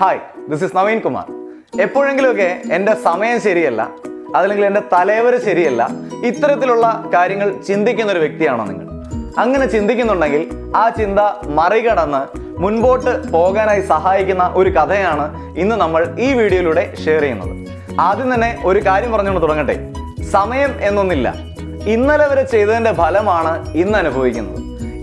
Hi this is Naveen Kumar എപ്പോഴെങ്കിലുമൊക്കെ എന്റെ സമയം ശരിയല്ല അതല്ലെങ്കിൽ എന്റെ തലവര ശരിയല്ല ഇത്തരത്തിലുള്ള കാര്യങ്ങൾ ചിന്തിക്കുന്ന ഒരു വ്യക്തിയാണോ നിങ്ങൾ? അങ്ങനെ ചിന്തിക്കുന്നുണ്ടെങ്കിൽ ആ ചിന്ത മറികടന്ന് മുൻപോട്ട് പോകാനായി സഹായിക്കുന്ന ഒരു കഥയാണ് ഇന്ന് നമ്മൾ ഈ വീഡിയോയിലൂടെ ഷെയർ ചെയ്യുന്നത്. ആദ്യം തന്നെ ഒരു കാര്യം പറഞ്ഞുകൊണ്ട് തുടങ്ങട്ടെ. സമയം എന്നൊന്നില്ല. ഇന്നലെ വരെ ചെയ്തതിന്റെ ഫലമാണ് ഇന്ന് അനുഭവിക്കുന്നത്.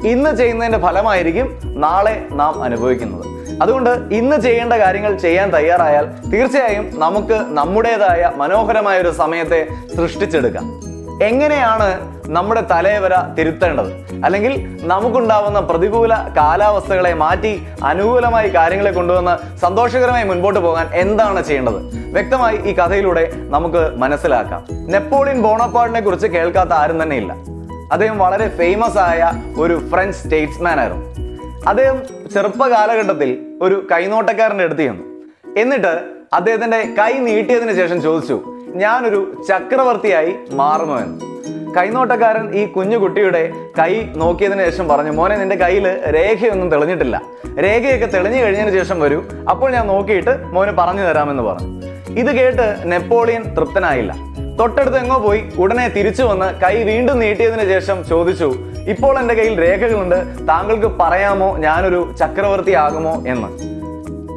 ഇന്ന് ചെയ്യുന്നതിന്റെ ഫലമായിരിക്കും നാളെ നാം അനുഭവിക്കുന്നത്. അതുകൊണ്ട് ഇന്ന് ചെയ്യേണ്ട കാര്യങ്ങൾ ചെയ്യാൻ തയ്യാറായാൽ തീർച്ചയായും നമുക്ക് നമ്മുടേതായ മനോഹരമായ ഒരു സമയത്തെ സൃഷ്ടിച്ചെടുക്കാം. എങ്ങനെയാണ് നമ്മുടെ തലയവര തിരുത്തേണ്ടത്? അല്ലെങ്കിൽ നമുക്കുണ്ടാവുന്ന പ്രതികൂല കാലാവസ്ഥകളെ മാറ്റി അനുകൂലമായി കാര്യങ്ങളെ കൊണ്ടുവന്ന് സന്തോഷകരമായി മുൻപോട്ട് പോകാൻ എന്താണ് ചെയ്യേണ്ടത്? വ്യക്തമായി ഈ കഥയിലൂടെ നമുക്ക് മനസ്സിലാക്കാം. നെപ്പോളിയൻ ബോണപ്പാടിനെ കുറിച്ച് കേൾക്കാത്ത ആരും തന്നെ ഇല്ല അദ്ദേഹം വളരെ ഫേമസ് ആയ ഒരു ഫ്രഞ്ച് സ്റ്റേറ്റ്സ്മാൻ ആയിരുന്നു. അദ്ദേഹം ചെറുപ്പ കാലഘട്ടത്തിൽ ഒരു കൈനോട്ടക്കാരന്റെ അടുത്ത് ചെന്നു. എന്നിട്ട് അദ്ദേഹത്തിന്റെ കൈ നീട്ടിയതിന് ശേഷം ചോദിച്ചു ഞാനൊരു ചക്രവർത്തിയായി മാറുമോ എന്ന്. കൈനോട്ടക്കാരൻ ഈ കുഞ്ഞു കുട്ടിയുടെ കൈ നോക്കിയതിന് ശേഷം പറഞ്ഞു മോനെ നിന്റെ കയ്യിൽ രേഖയൊന്നും തെളിഞ്ഞിട്ടില്ല. രേഖയൊക്കെ തെളിഞ്ഞു കഴിഞ്ഞതിന് ശേഷം വരൂ. അപ്പോൾ ഞാൻ നോക്കിയിട്ട് മോന് പറഞ്ഞു തരാമെന്ന് പറഞ്ഞു. ഇത് കേട്ട് നെപ്പോളിയൻ തൃപ്തനായില്ല. തൊട്ടടുത്ത് എങ്ങോ പോയി ഉടനെ തിരിച്ചു വന്ന് കൈ വീണ്ടും നീട്ടിയതിനു ശേഷം ചോദിച്ചു ഇപ്പോൾ എന്റെ കയ്യിൽ രേഖകളുണ്ട് താങ്കൾക്ക് പറയാമോ ഞാനൊരു ചക്രവർത്തി ആകുമോ എന്ന്?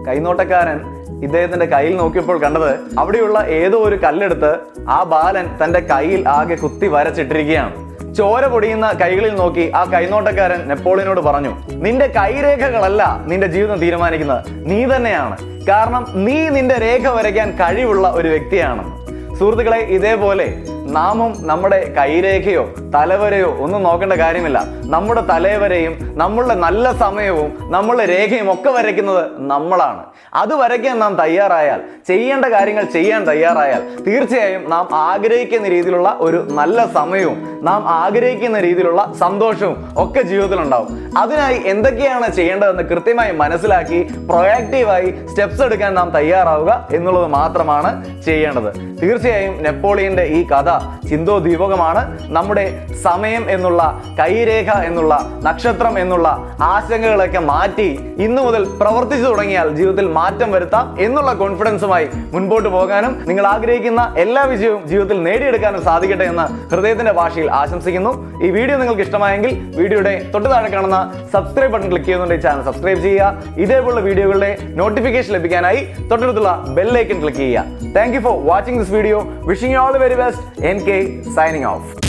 കൈനോട്ടക്കാരൻ ഇദ്ദേഹത്തിന്റെ കയ്യിൽ നോക്കിയപ്പോൾ കണ്ടത് അവിടെയുള്ള ഏതോ ഒരു കല്ലെടുത്ത് ആ ബാലൻ തന്റെ കയ്യിൽ ആകെ കുത്തി വരച്ചിട്ടിരിക്കുകയാണ്. ചോര പൊടിയുന്ന കൈകളിൽ നോക്കി ആ കൈനോട്ടക്കാരൻ നെപ്പോളിയനോട് പറഞ്ഞു നിന്റെ കൈരേഖകളല്ല നിന്റെ ജീവിതം തീരുമാനിക്കുന്നത്. നീ തന്നെയാണ്. കാരണം നീ നിന്റെ രേഖ വരയ്ക്കാൻ കഴിവുള്ള ഒരു വ്യക്തിയാണെന്ന്. സുഹൃത്തുക്കളെ ഇതേപോലെ നാമും നമ്മുടെ കൈരേഖയോ തലവരയോ ഒന്നും നോക്കേണ്ട കാര്യമില്ല. നമ്മുടെ തലവരയും നമ്മളുടെ നല്ല സമയവും നമ്മളുടെ രേഖയും ഒക്കെ വരയ്ക്കുന്നത് നമ്മളാണ്. അത് വരയ്ക്കാൻ നാം തയ്യാറായാൽ ചെയ്യേണ്ട കാര്യങ്ങൾ ചെയ്യാൻ തയ്യാറായാൽ തീർച്ചയായും നാം ആഗ്രഹിക്കുന്ന രീതിയിലുള്ള ഒരു നല്ല സമയവും നാം ആഗ്രഹിക്കുന്ന രീതിയിലുള്ള സന്തോഷവും ഒക്കെ ജീവിതത്തിൽ ഉണ്ടാവും അതിനായി എന്തൊക്കെയാണ് ചെയ്യേണ്ടതെന്ന് കൃത്യമായി മനസ്സിലാക്കി പ്രൊയാക്റ്റീവായി സ്റ്റെപ്സ് എടുക്കാൻ നാം തയ്യാറാവുക എന്നുള്ളത് മാത്രമാണ് ചെയ്യേണ്ടത്. തീർച്ചയായും നെപ്പോളിയന്റെ ഈ കഥ ചിന്തോദ്ദീപകമാണ് നമ്മുടെ സമയം എന്നുള്ള കൈരേഖ എന്നുള്ള നക്ഷത്രം എന്നുള്ള ആശങ്കകളൊക്കെ മാറ്റി ഇന്നു മുതൽ പ്രവർത്തിച്ചു തുടങ്ങിയാൽ ജീവിതത്തിൽ മാറ്റം വരുത്താം എന്നുള്ള കോൺഫിഡൻസുമായി മുൻപോട്ട് പോകാനും നിങ്ങൾ ആഗ്രഹിക്കുന്ന എല്ലാ വിജയവും ജീവിതത്തിൽ നേടിയെടുക്കാനും സാധിക്കട്ടെ എന്ന് ഹൃദയത്തിന്റെ ഭാഷയിൽ ആശംസിക്കുന്നു. ഈ വീഡിയോ നിങ്ങൾക്ക് ഇഷ്ടമായെങ്കിൽ വീഡിയോയുടെ തൊട്ട് താഴെ കാണുന്ന സബ്സ്ക്രൈബ് ബട്ടൺ ക്ലിക്ക് ചെയ്യുന്നുണ്ട് ചാനൽ സബ്സ്ക്രൈബ് ചെയ്യുക. ഇതേപോലുള്ള വീഡിയോകളുടെ നോട്ടിഫിക്കേഷൻ ലഭിക്കാനായി തൊട്ടടുത്തുള്ള ബെല്ലൈക്കൺ ക്ലിക്ക് ചെയ്യുക. Thank for watching this video wishing all very best N K signing off